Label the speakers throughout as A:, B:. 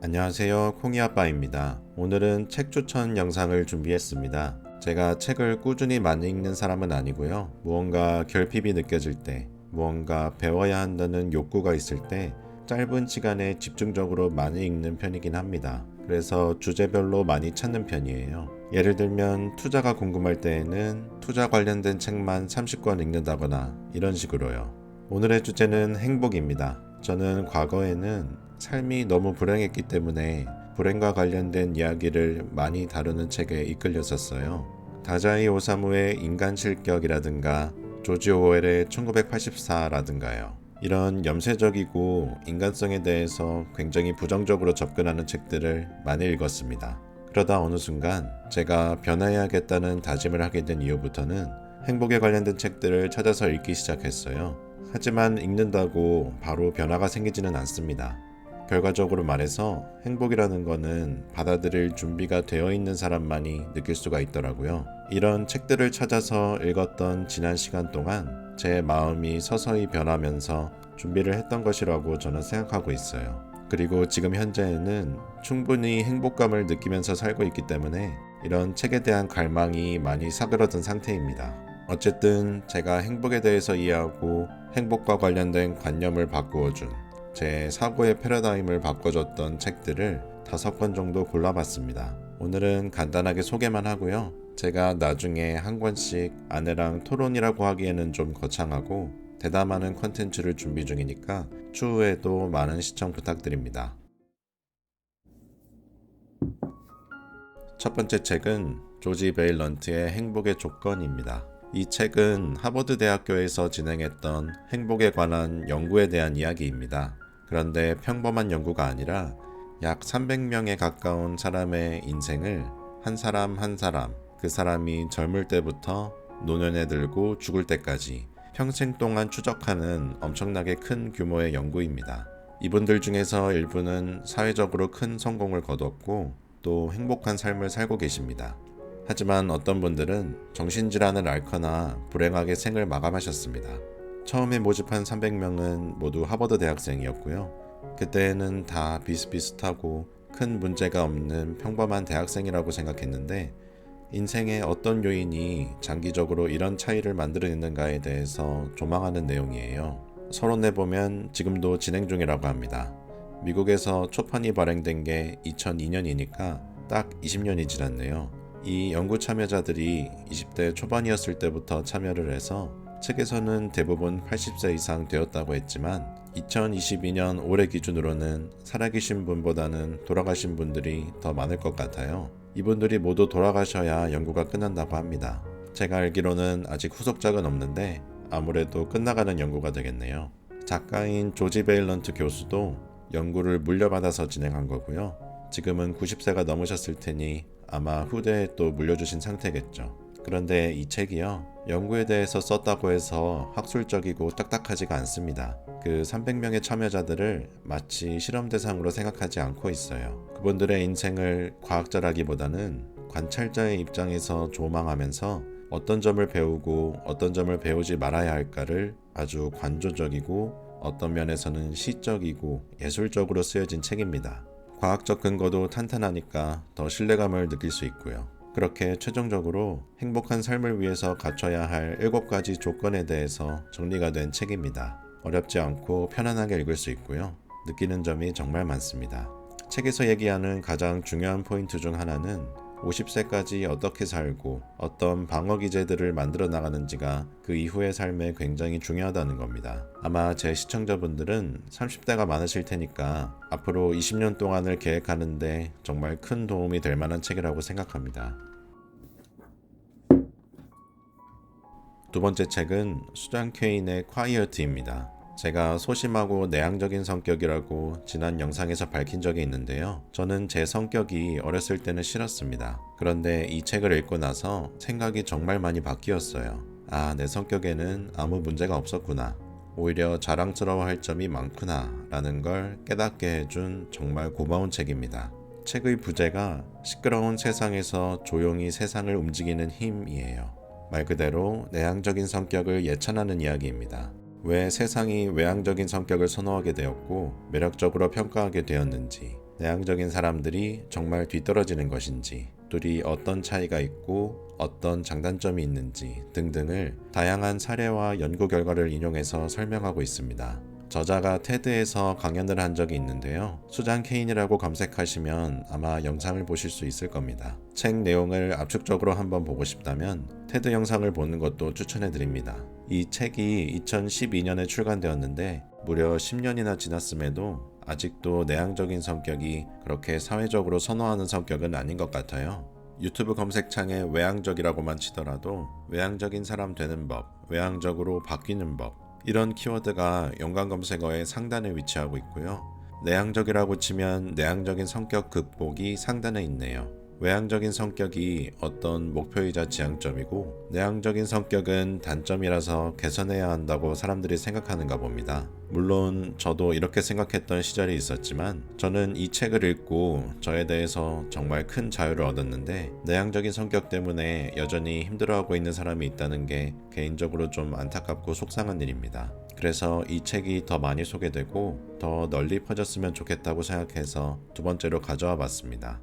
A: 안녕하세요. 콩이아빠입니다. 오늘은 책 추천 영상을 준비했습니다. 제가 책을 꾸준히 많이 읽는 사람은 아니고요. 무언가 결핍이 느껴질 때, 무언가 배워야 한다는 욕구가 있을 때 짧은 시간에 집중적으로 많이 읽는 편이긴 합니다. 그래서 주제별로 많이 찾는 편이에요. 예를 들면 투자가 궁금할 때에는 투자 관련된 책만 30권 읽는다거나 이런 식으로요. 오늘의 주제는 행복입니다. 저는 과거에는 삶이 너무 불행했기 때문에 불행과 관련된 이야기를 많이 다루는 책에 이끌렸었어요. 다자이 오사무의 인간 실격이라든가 조지 오웰의 1984라든가요. 이런 염세적이고 인간성에 대해서 굉장히 부정적으로 접근하는 책들을 많이 읽었습니다. 그러다 어느 순간 제가 변화해야겠다는 다짐을 하게 된 이후부터는 행복에 관련된 책들을 찾아서 읽기 시작했어요. 하지만 읽는다고 바로 변화가 생기지는 않습니다. 결과적으로 말해서 행복이라는 거는 받아들일 준비가 되어 있는 사람만이 느낄 수가 있더라고요. 이런 책들을 찾아서 읽었던 지난 시간 동안 제 마음이 서서히 변하면서 준비를 했던 것이라고 저는 생각하고 있어요. 그리고 지금 현재에는 충분히 행복감을 느끼면서 살고 있기 때문에 이런 책에 대한 갈망이 많이 사그러든 상태입니다. 어쨌든 제가 행복에 대해서 이해하고 행복과 관련된 관념을 바꾸어준 제 사고의 패러다임을 바꿔줬던 책들을 다섯 권 정도 골라봤습니다. 오늘은 간단하게 소개만 하고요. 제가 나중에 한 권씩 아내랑 토론이라고 하기에는 좀 거창하고 대담하는 컨텐츠를 준비 중이니까 추후에도 많은 시청 부탁드립니다. 첫 번째 책은 조지 베일런트의 행복의 조건입니다. 이 책은 하버드 대학교에서 진행했던 행복에 관한 연구에 대한 이야기입니다. 그런데 평범한 연구가 아니라 약 300명에 가까운 사람의 인생을 한 사람 한 사람, 그 사람이 젊을 때부터 노년에 들고 죽을 때까지 평생 동안 추적하는 엄청나게 큰 규모의 연구입니다. 이분들 중에서 일부는 사회적으로 큰 성공을 거뒀고 또 행복한 삶을 살고 계십니다. 하지만 어떤 분들은 정신질환을 앓거나 불행하게 생을 마감하셨습니다. 처음에 모집한 300명은 모두 하버드 대학생이었고요. 그때는 다 비슷비슷하고 큰 문제가 없는 평범한 대학생이라고 생각했는데 인생의 어떤 요인이 장기적으로 이런 차이를 만들어내는가에 대해서 조망하는 내용이에요. 서론에 보면 지금도 진행 중이라고 합니다. 미국에서 초판이 발행된 게 2002년이니까 딱 20년이 지났네요. 이 연구 참여자들이 20대 초반이었을 때부터 참여를 해서 책에서는 대부분 80세 이상 되었다고 했지만 2022년 올해 기준으로는 살아계신 분보다는 돌아가신 분들이 더 많을 것 같아요. 이분들이 모두 돌아가셔야 연구가 끝난다고 합니다. 제가 알기로는 아직 후속작은 없는데 아무래도 끝나가는 연구가 되겠네요. 작가인 조지 베일런트 교수도 연구를 물려받아서 진행한 거고요. 지금은 90세가 넘으셨을 테니 아마 후대에 또 물려주신 상태겠죠. 그런데 이 책이요. 연구에 대해서 썼다고 해서 학술적이고 딱딱하지가 않습니다. 그 300명의 참여자들을 마치 실험 대상으로 생각하지 않고 있어요. 그분들의 인생을 과학자라기보다는 관찰자의 입장에서 조망하면서 어떤 점을 배우고 어떤 점을 배우지 말아야 할까를 아주 관조적이고 어떤 면에서는 시적이고 예술적으로 쓰여진 책입니다. 과학적 근거도 탄탄하니까 더 신뢰감을 느낄 수 있고요. 그렇게 최종적으로 행복한 삶을 위해서 갖춰야 할 7가지 조건에 대해서 정리가 된 책입니다. 어렵지 않고 편안하게 읽을 수 있고요. 느끼는 점이 정말 많습니다. 책에서 얘기하는 가장 중요한 포인트 중 하나는 50세까지 어떻게 살고 어떤 방어 기제들을 만들어 나가는지가 그 이후의 삶에 굉장히 중요하다는 겁니다. 아마 제 시청자분들은 30대가 많으실 테니까 앞으로 20년 동안을 계획하는데 정말 큰 도움이 될 만한 책이라고 생각합니다. 두 번째 책은 수잔 케인의 콰이어트입니다. 제가 소심하고 내향적인 성격이라고 지난 영상에서 밝힌 적이 있는데요. 저는 제 성격이 어렸을 때는 싫었습니다. 그런데 이 책을 읽고 나서 생각이 정말 많이 바뀌었어요. 아, 내 성격에는 아무 문제가 없었구나. 오히려 자랑스러워 할 점이 많구나. 라는 걸 깨닫게 해준 정말 고마운 책입니다. 책의 부제가 시끄러운 세상에서 조용히 세상을 움직이는 힘이에요. 말 그대로 내향적인 성격을 예찬하는 이야기입니다. 왜 세상이 외향적인 성격을 선호하게 되었고 매력적으로 평가하게 되었는지 내향적인 사람들이 정말 뒤떨어지는 것인지, 둘이 어떤 차이가 있고 어떤 장단점이 있는지 등등을 다양한 사례와 연구 결과를 인용해서 설명하고 있습니다. 저자가 테드에서 강연을 한 적이 있는데요. 수잔 케인이라고 검색하시면 아마 영상을 보실 수 있을 겁니다. 책 내용을 압축적으로 한번 보고 싶다면 테드 영상을 보는 것도 추천해 드립니다. 이 책이 2012년에 출간되었는데 무려 10년이나 지났음에도 아직도 내향적인 성격이 그렇게 사회적으로 선호하는 성격은 아닌 것 같아요. 유튜브 검색창에 외향적이라고만 치더라도 외향적인 사람 되는 법, 외향적으로 바뀌는 법, 이런 키워드가 연관 검색어의 상단에 위치하고 있고요. 내향적이라고 치면 내향적인 성격 극복이 상단에 있네요. 외향적인 성격이 어떤 목표이자 지향점이고 내향적인 성격은 단점이라서 개선해야 한다고 사람들이 생각하는가 봅니다. 물론 저도 이렇게 생각했던 시절이 있었지만 저는 이 책을 읽고 저에 대해서 정말 큰 자유를 얻었는데 내향적인 성격 때문에 여전히 힘들어하고 있는 사람이 있다는 게 개인적으로 좀 안타깝고 속상한 일입니다. 그래서 이 책이 더 많이 소개되고 더 널리 퍼졌으면 좋겠다고 생각해서 두 번째로 가져와 봤습니다.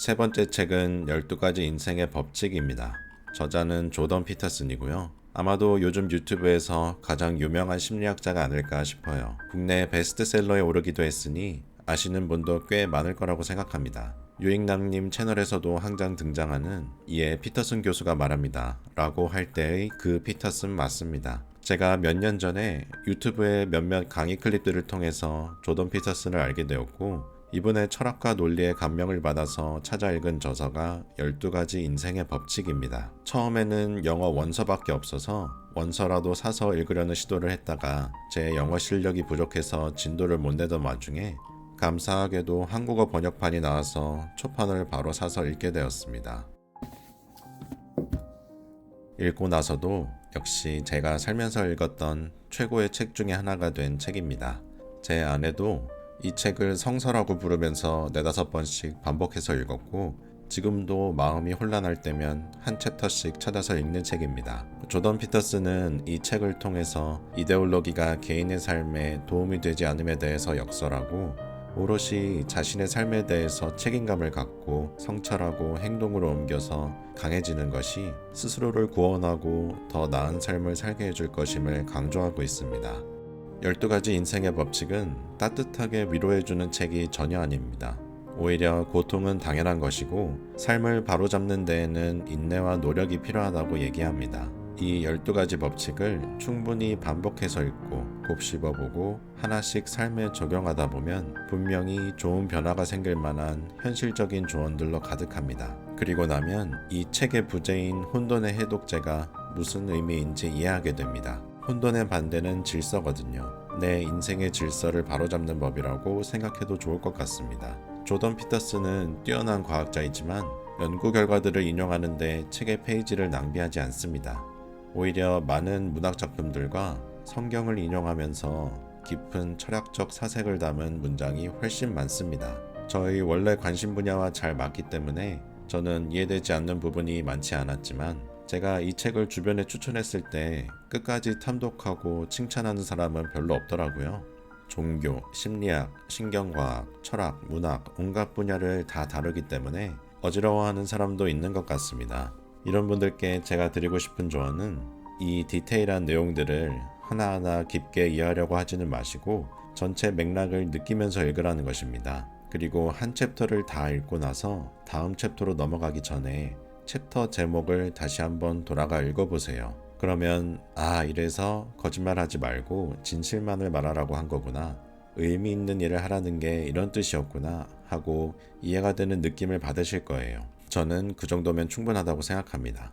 A: 세 번째 책은 12가지 인생의 법칙입니다. 저자는 조던 피터슨이고요. 아마도 요즘 유튜브에서 가장 유명한 심리학자가 아닐까 싶어요. 국내 베스트셀러에 오르기도 했으니 아시는 분도 꽤 많을 거라고 생각합니다. 유익남님 채널에서도 항상 등장하는 이에 피터슨 교수가 말합니다. 라고 할 때의 그 피터슨 맞습니다. 제가 몇 년 전에 유튜브의 몇몇 강의 클립들을 통해서 조던 피터슨을 알게 되었고 이분의 철학과 논리에 감명을 받아서 찾아 읽은 저서가 12가지 인생의 법칙입니다. 처음에는 영어 원서밖에 없어서 원서라도 사서 읽으려는 시도를 했다가 제 영어 실력이 부족해서 진도를 못 내던 와중에 감사하게도 한국어 번역판이 나와서 초판을 바로 사서 읽게 되었습니다. 읽고 나서도 역시 제가 살면서 읽었던 최고의 책 중에 하나가 된 책입니다. 제 아내도 이 책을 성서라고 부르면서 네다섯 번씩 반복해서 읽었고 지금도 마음이 혼란할 때면 한 챕터씩 찾아서 읽는 책입니다. 조던 피터스는 이 책을 통해서 이데올로기가 개인의 삶에 도움이 되지 않음에 대해서 역설하고 오롯이 자신의 삶에 대해서 책임감을 갖고 성찰하고 행동으로 옮겨서 강해지는 것이 스스로를 구원하고 더 나은 삶을 살게 해줄 것임을 강조하고 있습니다. 12가지 인생의 법칙은 따뜻하게 위로해주는 책이 전혀 아닙니다. 오히려 고통은 당연한 것이고 삶을 바로잡는 데에는 인내와 노력이 필요하다고 얘기합니다. 이 12가지 법칙을 충분히 반복해서 읽고 곱씹어 보고 하나씩 삶에 적용하다 보면 분명히 좋은 변화가 생길 만한 현실적인 조언들로 가득합니다. 그리고 나면 이 책의 부제인 혼돈의 해독제가 무슨 의미인지 이해하게 됩니다. 혼돈의 반대는 질서거든요. 내 인생의 질서를 바로잡는 법이라고 생각해도 좋을 것 같습니다. 조던 피터스는 뛰어난 과학자이지만 연구 결과들을 인용하는데 책의 페이지를 낭비하지 않습니다. 오히려 많은 문학 작품들과 성경을 인용하면서 깊은 철학적 사색을 담은 문장이 훨씬 많습니다. 저희 원래 관심 분야와 잘 맞기 때문에 저는 이해되지 않는 부분이 많지 않았지만 제가 이 책을 주변에 추천했을 때 끝까지 탐독하고 칭찬하는 사람은 별로 없더라고요. 종교, 심리학, 신경과학, 철학, 문학, 온갖 분야를 다 다루기 때문에 어지러워하는 사람도 있는 것 같습니다. 이런 분들께 제가 드리고 싶은 조언은 이 디테일한 내용들을 하나하나 깊게 이해하려고 하지는 마시고 전체 맥락을 느끼면서 읽으라는 것입니다. 그리고 한 챕터를 다 읽고 나서 다음 챕터로 넘어가기 전에 챕터 제목을 다시 한번 돌아가 읽어보세요. 그러면 아 이래서 거짓말하지 말고 진실만을 말하라고 한 거구나. 의미 있는 일을 하라는 게 이런 뜻이었구나 하고 이해가 되는 느낌을 받으실 거예요. 저는 그 정도면 충분하다고 생각합니다.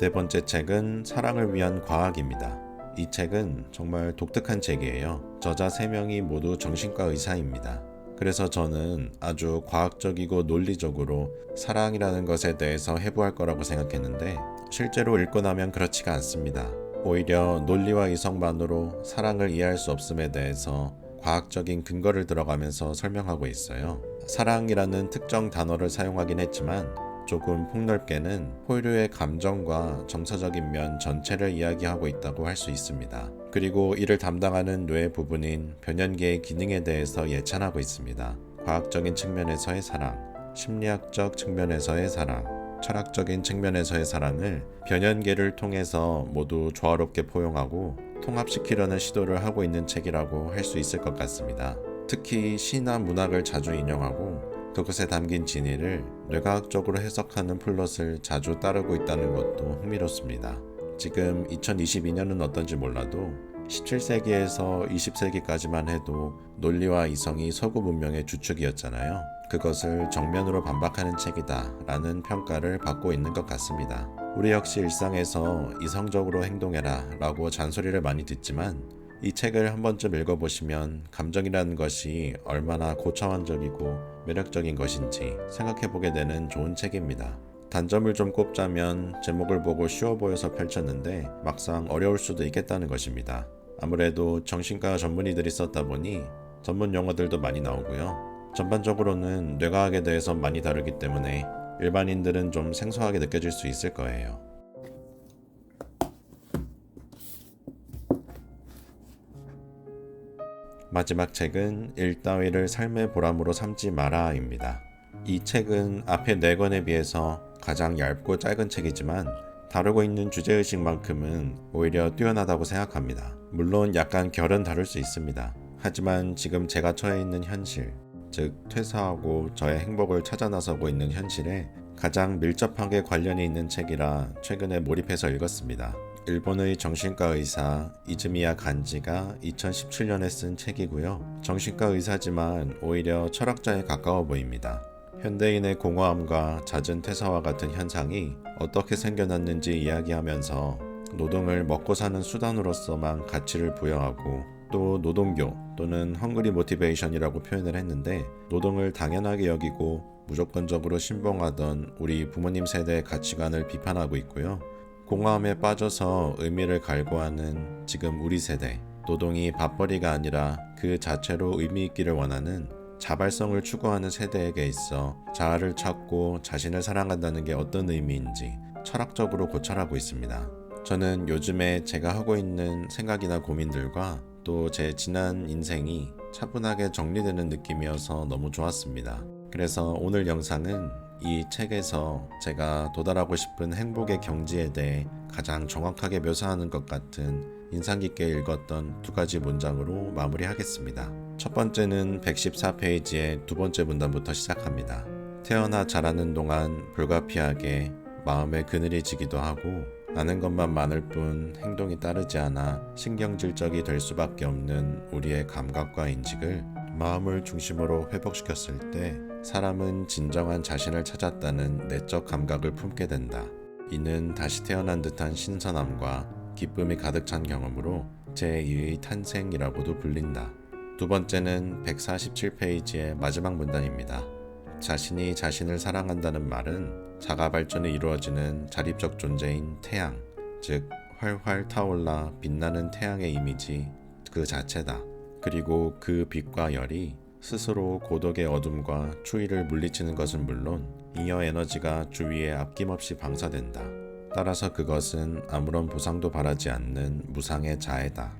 A: 네 번째 책은 사랑을 위한 과학입니다. 이 책은 정말 독특한 책이에요. 저자 3명이 모두 정신과 의사입니다. 그래서 저는 아주 과학적이고 논리적으로 사랑이라는 것에 대해서 해부할 거라고 생각했는데 실제로 읽고 나면 그렇지가 않습니다. 오히려 논리와 이성만으로 사랑을 이해할 수 없음에 대해서 과학적인 근거를 들어가면서 설명하고 있어요. 사랑이라는 특정 단어를 사용하긴 했지만 조금 폭넓게는 포유류의 감정과 정서적인 면 전체를 이야기하고 있다고 할 수 있습니다. 그리고 이를 담당하는 뇌 부분인 변연계의 기능에 대해서 예찬하고 있습니다. 과학적인 측면에서의 사랑, 심리학적 측면에서의 사랑, 철학적인 측면에서의 사랑을 변연계를 통해서 모두 조화롭게 포용하고 통합시키려는 시도를 하고 있는 책이라고 할 수 있을 것 같습니다. 특히 시나 문학을 자주 인용하고 그것에 담긴 진위를 뇌과학적으로 해석하는 플롯을 자주 따르고 있다는 것도 흥미롭습니다. 지금 2022년은 어떤지 몰라도 17세기에서 20세기까지만 해도 논리와 이성이 서구 문명의 주축이었잖아요. 그것을 정면으로 반박하는 책이다 라는 평가를 받고 있는 것 같습니다. 우리 역시 일상에서 이성적으로 행동해라 라고 잔소리를 많이 듣지만 이 책을 한 번쯤 읽어보시면 감정이라는 것이 얼마나 고차원적이고 매력적인 것인지 생각해보게 되는 좋은 책입니다. 단점을 좀 꼽자면 제목을 보고 쉬워 보여서 펼쳤는데 막상 어려울 수도 있겠다는 것입니다. 아무래도 정신과 전문의들이 썼다 보니 전문 용어들도 많이 나오고요. 전반적으로는 뇌과학에 대해서 많이 다루기 때문에 일반인들은 좀 생소하게 느껴질 수 있을 거예요. 마지막 책은 일 따위를 삶의 보람으로 삼지 마라입니다. 이 책은 앞에 네 권에 비해서 가장 얇고 짧은 책이지만 다루고 있는 주제의식만큼은 오히려 뛰어나다고 생각합니다. 물론 약간 결은 다를 수 있습니다. 하지만 지금 제가 처해 있는 현실, 즉 퇴사하고 저의 행복을 찾아 나서고 있는 현실에 가장 밀접하게 관련이 있는 책이라 최근에 몰입해서 읽었습니다. 일본의 정신과 의사 이즈미야 간지가 2017년에 쓴 책이고요. 정신과 의사지만 오히려 철학자에 가까워 보입니다. 현대인의 공허함과 잦은 퇴사와 같은 현상이 어떻게 생겨났는지 이야기하면서 노동을 먹고 사는 수단으로서만 가치를 부여하고 또 노동교 또는 헝그리 모티베이션이라고 표현을 했는데 노동을 당연하게 여기고 무조건적으로 신봉하던 우리 부모님 세대의 가치관을 비판하고 있고요. 공허함에 빠져서 의미를 갈구하는 지금 우리 세대 노동이 밥벌이가 아니라 그 자체로 의미 있기를 원하는 자발성을 추구하는 세대에게 있어 자아를 찾고 자신을 사랑한다는 게 어떤 의미인지 철학적으로 고찰하고 있습니다. 저는 요즘에 제가 하고 있는 생각이나 고민들과 또 제 지난 인생이 차분하게 정리되는 느낌이어서 너무 좋았습니다. 그래서 오늘 영상은 이 책에서 제가 도달하고 싶은 행복의 경지에 대해 가장 정확하게 묘사하는 것 같은 인상 깊게 읽었던 두 가지 문장으로 마무리하겠습니다. 첫 번째는 114페이지의 두 번째 문단부터 시작합니다. 태어나 자라는 동안 불가피하게 마음에 그늘이 지기도 하고 아는 것만 많을 뿐 행동이 따르지 않아 신경질적이 될 수밖에 없는 우리의 감각과 인식을 마음을 중심으로 회복시켰을 때 사람은 진정한 자신을 찾았다는 내적 감각을 품게 된다. 이는 다시 태어난 듯한 신선함과 기쁨이 가득 찬 경험으로 제2의 탄생이라고도 불린다. 두 번째는 147페이지의 마지막 문단입니다. 자신이 자신을 사랑한다는 말은 자가 발전이 이루어지는 자립적 존재인 태양, 즉 활활 타올라 빛나는 태양의 이미지 그 자체다. 그리고 그 빛과 열이 스스로 고독의 어둠과 추위를 물리치는 것은 물론 잉여 에너지가 주위에 아낌없이 방사된다. 따라서 그것은 아무런 보상도 바라지 않는 무상의 자애다.